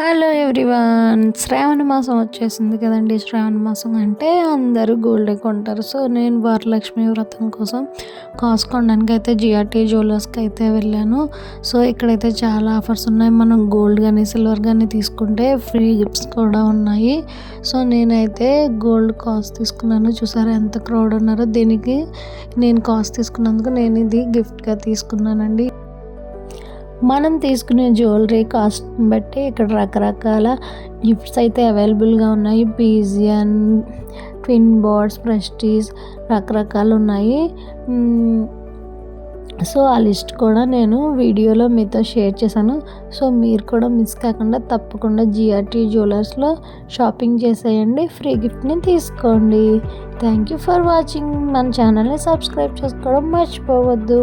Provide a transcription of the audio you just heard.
Hello everyone. శ్రావణ మాసం వచ్చేసింది కదండి. శ్రావణ మాసం అంటే అందరూ గోల్డ్ కొంటారు. సో నేను వరలక్ష్మి వ్రతం కోసం కాసుకోవడానికి అయితే జిఆర్టీ జ్యువెలర్స్కి అయితే వెళ్ళాను. సో ఇక్కడైతే చాలా ఆఫర్స్ ఉన్నాయి. మనం గోల్డ్ కానీ సిల్వర్ కానీ తీసుకుంటే ఫ్రీ గిఫ్ట్స్ కూడా ఉన్నాయి. సో నేనైతే గోల్డ్ కాస్ట్ తీసుకున్నాను. చూసారా ఎంత క్రౌడ్ ఉన్నారో. దీనికి నేను కాస్ట్ తీసుకున్నందుకు నేను ఇది గిఫ్ట్గా తీసుకున్నానండి. మనం తీసుకునే జ్యువెలరీ కాస్ట్ బట్టి ఇక్కడ రకరకాల గిఫ్ట్స్ అయితే అవైలబుల్గా ఉన్నాయి. పీజియన్ ట్విన్ బోర్డ్స్ ప్రెస్టీస్ రకరకాలు ఉన్నాయి. సో ఆ లిస్ట్ కూడా నేను వీడియోలో మీతో షేర్ చేశాను. సో మీరు కూడా మిస్ కాకుండా తప్పకుండా జిఆర్టీ జ్యువెలర్స్లో షాపింగ్ చేసేయండి. ఫ్రీ గిఫ్ట్ని తీసుకోండి. థ్యాంక్ యూ ఫర్ వాచింగ్ మన ఛానల్ని సబ్స్క్రైబ్ చేసుకోవడం మర్చిపోవద్దు.